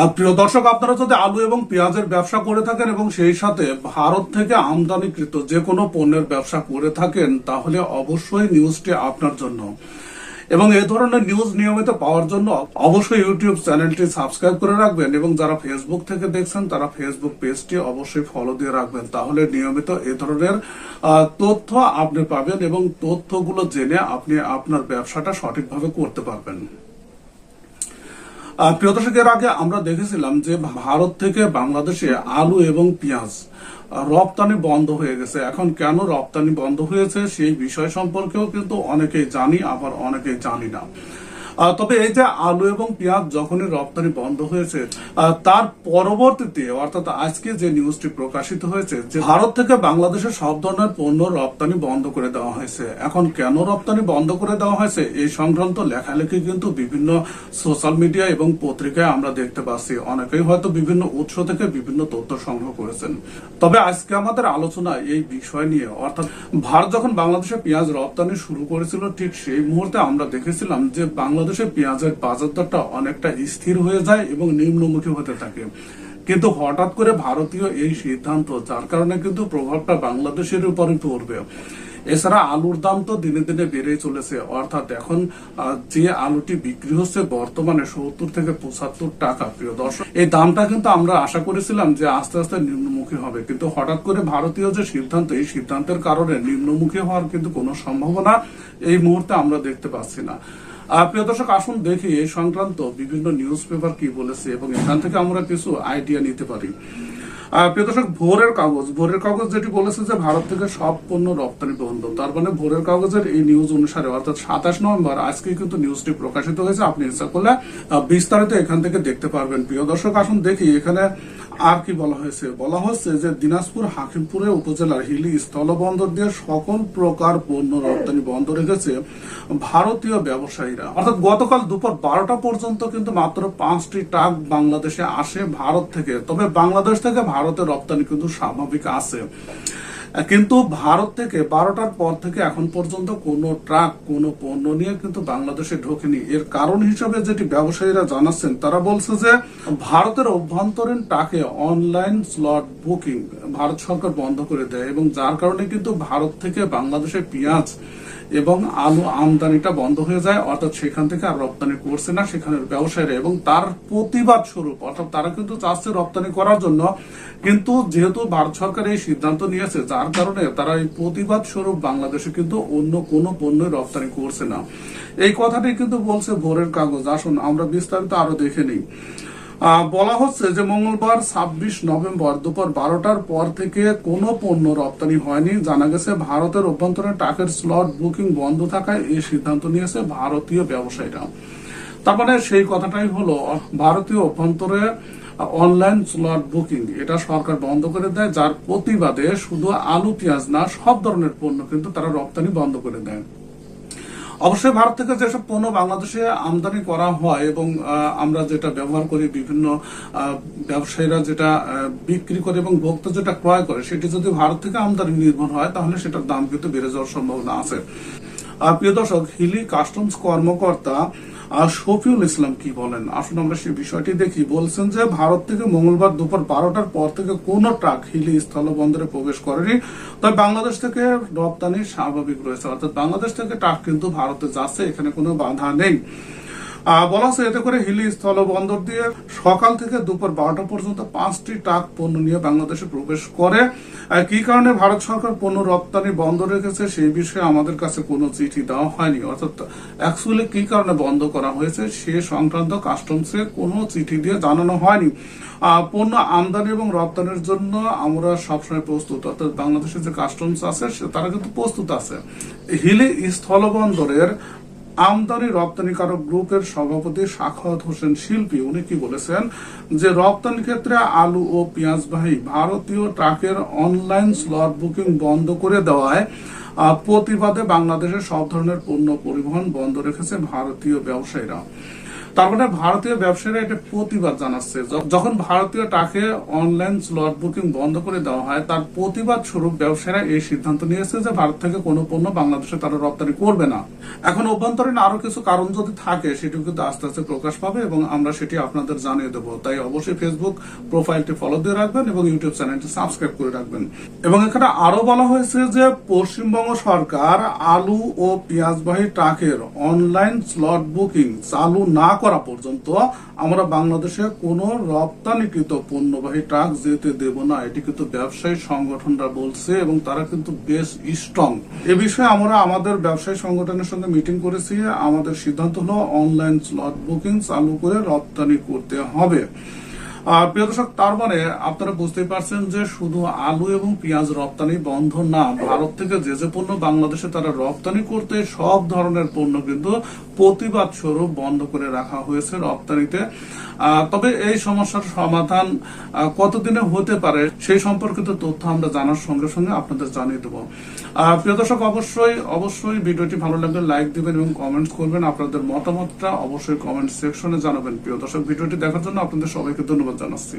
আর প্রিয় দর্শক, আপনারা যদি আলু এবং পেঁয়াজের ব্যবসা করে থাকেন এবং সেই সাথে ভারত থেকে আমদানিকৃত যে কোনো পণ্যের ব্যবসা করে থাকেন, তাহলে অবশ্যই নিউজটি আপনার জন্য। এবং এই ধরনের নিউজ নিয়মিত পাওয়ার জন্য অবশ্যই ইউটিউব চ্যানেলটি সাবস্ক্রাইব করে রাখবেন এবং যারা ফেসবুক থেকে দেখছেন, তারা ফেসবুক পেজটি অবশ্যই ফলো দিয়ে রাখবেন। তাহলে নিয়মিত এ ধরনের তথ্য আপনি পাবেন এবং তথ্যগুলো জেনে আপনি আপনার ব্যবসাটা সঠিকভাবে করতে পারবেন। প্রিয় দর্শকের আগে আমরা দেখেছিলাম যে ভারত থেকে বাংলাদেশে আলু এবং পেঁয়াজ রপ্তানি বন্ধ হয়ে গেছে। এখন কেন রপ্তানি বন্ধ হয়েছে সেই বিষয় সম্পর্কেও কিন্তু অনেকেই জানি, আবার অনেকেই জানি না। তবে এই যে আলু এবং পেঁয়াজ যখনই রপ্তানি বন্ধ হয়েছে তার পরবর্তীতে, অর্থাৎ আজকে যে নিউজটি প্রকাশিত হয়েছে, যে ভারত থেকে বাংলাদেশের সব ধরনের পণ্য রপ্তানি বন্ধ করে দেওয়া হয়েছে। এখন কেন রপ্তানি বন্ধ করে দেওয়া হয়েছে এই সংক্রান্ত লেখালেখি কিন্তু বিভিন্ন সোশ্যাল মিডিয়া এবং পত্রিকায় আমরা দেখতে পাচ্ছি। অনেকেই হয়তো বিভিন্ন উৎস থেকে বিভিন্ন তথ্য সংগ্রহ করেছেন। তবে আজকে আমাদের আলোচনা এই বিষয় নিয়ে, অর্থাৎ ভারত যখন বাংলাদেশে পেঁয়াজ রপ্তানি শুরু করেছিল, ঠিক সেই মুহূর্তে আমরা দেখেছিলাম যে বাংলাদেশে পেঁয়াজের বাজার দরটা অনেকটা স্থির হয়ে যায় এবং নিম্নমুখী হতে থাকে। কিন্তু হঠাৎ করে ভারতীয় এই সিদ্ধান্ত, যার কারণে কিন্তু প্রভাবটা বাংলাদেশের উপরে পড়বে। এছাড়া আলুর দাম তো দিনে দিনে বেড়েই চলেছে। অর্থাৎ এখন যে আলুটি বিক্রি হচ্ছে বর্তমানে সত্তর থেকে পঁচাত্তর টাকা, প্রিয় দর্শক। এই দামটা কিন্তু আমরা আশা করেছিলাম যে আস্তে আস্তে নিম্নমুখী হবে। কিন্তু হঠাৎ করে ভারতীয় যে সিদ্ধান্ত, এই সিদ্ধান্তের কারণে নিম্নমুখী হওয়ার কিন্তু কোনো সম্ভাবনা এই মুহূর্তে আমরা দেখতে পাচ্ছি না। প্রিয় দর্শক, আসুন দেখি এই সংক্রান্ত বিভিন্ন নিউজ পেপার কি বলেছে এবং এখান থেকে আমরা কিছু আইডিয়া নিতে পারি। প্রিয় দর্শক, ভোরের কাগজ। ভোরের কাগজ যেটি বলেছে যে ভারত থেকে সব পণ্য রপ্তানি বন্ধ। তার মানে ভোরের কাগজের এই নিউজ অনুসারে, অর্থাৎ সাতাশ নভেম্বর, আজকে কিন্তু নিউজটি প্রকাশিত হয়েছে। আপনি ইচ্ছা করলে বিস্তারিত এখান থেকে দেখতে পারবেন। প্রিয় দর্শক, আসুন দেখি এখানে আর কি বলা হয়েছে? বলা হচ্ছে যে দিনাজপুর, হাকিমপুরে উপজেলার হিলি স্থলবন্দর দিয়ে সকল প্রকার পণ্য রপ্তানি বন্ধ রেখেছে ভারতীয় ব্যবসায়ীরা। অর্থাৎ গতকাল দুপুর বারোটা পর্যন্ত কিন্তু মাত্র পাঁচটি ট্রাক বাংলাদেশে আসে ভারত থেকে। তবে বাংলাদেশ থেকে ভারতের রপ্তানি কিন্তু স্বাভাবিক আছে। কিন্তু ভারত থেকে বারোটার পর থেকে এখন পর্যন্ত কোনো ট্রাক, কোনো পণ্য নিয়ে কিন্তু বাংলাদেশে ঢোকেনি। এর কারণ হিসেবে যেটি ব্যবসায়ীরা জানাচ্ছেন, তারা বলছে যে ভারতের অভ্যন্তরীণ ট্রাকে অনলাইন স্লট বুকিং ভারত সরকার বন্ধ করে দেয় এবং যার কারণে কিন্তু ভারত থেকে বাংলাদেশে পেঁয়াজ এবং আলু আমদানিটা বন্ধ হয়ে যায়, অর্থাৎ সেখান থেকে আর রপ্তানি করছে না সেখানের ব্যবসায়ীরা। এবং তার প্রতিবাদ স্বরূপ, অর্থাৎ তারা কিন্তু চাচ্ছে রপ্তানি করার জন্য, কিন্তু যেহেতু ভারত সরকার এই সিদ্ধান্ত নিয়েছে, যার কারণে তারা এই প্রতিবাদ স্বরূপ বাংলাদেশে কিন্তু অন্য কোনো পণ্য রপ্তানি করছে না। এই কথাটি কিন্তু বলছে ভোরের কাগজ। আসুন, আমরা বিস্তারিত আরও দেখে নিই। বলা হচ্ছে যে মঙ্গলবার ছাব্বিশ নভেম্বর দুপুর বারোটার পর থেকে কোনো পণ্য রপ্তানি হয়নি। জানা গেছে, ভারতের অভ্যন্তরে ট্রাকের স্লট বুকিং বন্ধ থাকায় এই সিদ্ধান্ত নিয়েছে ভারতীয় ব্যবসায়ীরা। তার মানে সেই কথাটাই হলো, ভারতীয় অভ্যন্তরে অনলাইন স্লট বুকিং, এটা সরকার বন্ধ করে দেয়, যার প্রতিবাদে শুধু আলু, পেঁয়াজ না, সব ধরনের পণ্য কিন্তু তারা রপ্তানি বন্ধ করে দেয়। অবশ্যই ভারত থেকে যেসব পণ্য বাংলাদেশে আমদানি করা হয় এবং আমরা যেটা ব্যবহার করি, বিভিন্ন ব্যবসায়ীরা যেটা বিক্রি করে এবং ভোক্তা যেটা ক্রয় করে, সেটি যদি ভারত থেকে আমদানি নির্ভর হয়, তাহলে সেটার দাম কিন্তু বেড়ে যাওয়ার সম্ভাবনা আছে। প্রিয় দর্শক, হিলি কাস্টমস কর্মকর্তা শফিউল ইসলাম কি বলেন? আসুন আমরা সেই বিষয়টি দেখি। বলছেন যে, ভারত থেকে মঙ্গলবার দুপুর বারোটার পর থেকে কোনো ট্রাক হিলি স্থলবন্দরে প্রবেশ করেনি। তবে বাংলাদেশ থেকে রপ্তানি স্বাভাবিক রয়েছে। অর্থাৎ বাংলাদেশ থেকে ট্রাক কিন্তু ভারতে যাচ্ছে, এখানে কোনো বাধা নেই। বলা হচ্ছে এতে করে হিলি স্থলবন্দর দিয়ে সকাল থেকে দুপুর বারোটা পর্যন্ত পাঁচটি ট্রাক পণ্য নিয়ে বাংলাদেশে প্রবেশ করে। কি কারণে ভারত সরকার পণ্য রপ্তানি বন্ধ রেখেছে সেই বিষয়ে আমাদের কাছে কোনো চিঠি দেওয়া হয়নি। অর্থাৎ অ্যাকচুয়ালি কি কারণে বন্ধ করা হয়েছে সে সংক্রান্ত কাস্টমসে কোনো চিঠি দিয়ে জানানো হয়নি। পণ্য আমদানি এবং রপ্তানির জন্য আমরা সবসময় প্রস্তুত। অর্থাৎ বাংলাদেশের যে কাস্টমস আছে তারা কিন্তু প্রস্তুত আছে। হিলি স্থলবন্দরের আমদানি রপ্তানিকারক গ্রুপের সভাপতি সাখাওয়াত হোসেন শিল্পী, উনি কি বলেছেন যে রপ্তানি ক্ষেত্রে আলু ও পেঁয়াজবাহী ভারতীয় ট্রাকের অনলাইন স্লট বুকিং বন্ধ করে দেওয়ায় প্রতিবাদে বাংলাদেশে সব ধরনের পণ্য পরিবহন বন্ধ রেখেছে ভারতীয় ব্যবসায়ীরা। তার মানে ভারতীয় ব্যবসায়ীরা এটা প্রতিবাদ জানাচ্ছে। যখন ভারতীয় টাকে অনলাইন স্লট বুকিং বন্ধ করে দেওয়া হয়, তার প্রতিবাদ স্বরূপ ব্যবসায়ীরা এই সিদ্ধান্ত নিয়েছে যে ভারত থেকে কোনো পণ্য বাংলাদেশে তারা রপ্তানি করবে না। এখন অভ্যন্তরীণ আরও কিছু কারণ যদি থাকে সেটি কিন্তু আস্তে আস্তে প্রকাশ পাবে এবং আমরা সেটি আপনাদের জানিয়ে দেবো। তাই অবশ্যই ফেসবুক প্রোফাইলটি ফলো দিয়ে রাখবেন এবং ইউটিউব চ্যানেলটি সাবস্ক্রাইব করে রাখবেন। এবং এখানে আরও বলা হয়েছে যে পশ্চিমবঙ্গ সরকার আলু ও পেঁয়াজবাহী ট্রাকের অনলাইন স্লট বুকিং চালু না করা পর্যন্ত আমরা বাংলাদেশে কোনো রপ্তানিকৃত পণ্যবাহী ট্রাক যেতে দেব না। এটি কিন্তু ব্যবসায়ী সংগঠনরা বলছে এবং তারা কিন্তু বেশ স্ট্রং এ বিষয়ে আমরা আমাদের ব্যবসায়ী সংগঠনের সঙ্গে মিটিং করেছি। আমাদের সিদ্ধান্ত হলো অনলাইন স্লট বুকিং চালু করে রপ্তানি করতে হবে। প্রিয় দর্শক, তার মানে আপনারা বুঝতেই পারছেন যে শুধু আলু এবং পেঁয়াজ রপ্তানি বন্ধ না, ভারত থেকে যে যে পণ্য বাংলাদেশে তারা রপ্তানি করতে সব ধরনের পণ্য কিন্তু প্রতিবাদ স্বরূপ বন্ধ করে রাখা হয়েছে রপ্তানিতে। তবে এই সমস্যার সমাধান কতদিনে হতে পারে সেই সম্পর্কিত তথ্য আমরা জানার সঙ্গে সঙ্গে আপনাদের জানিয়ে দেবো। প্রিয় দর্শক, অবশ্যই অবশ্যই ভিডিওটি ভালো লাগলে লাইক দিবেন এবং কমেন্টস করবেন। আপনাদের মতামতটা অবশ্যই কমেন্ট সেকশনে জানাবেন। প্রিয় দর্শক, ভিডিওটি দেখার জন্য আপনাদের সবাইকে ধন্যবাদ জানাচ্ছি।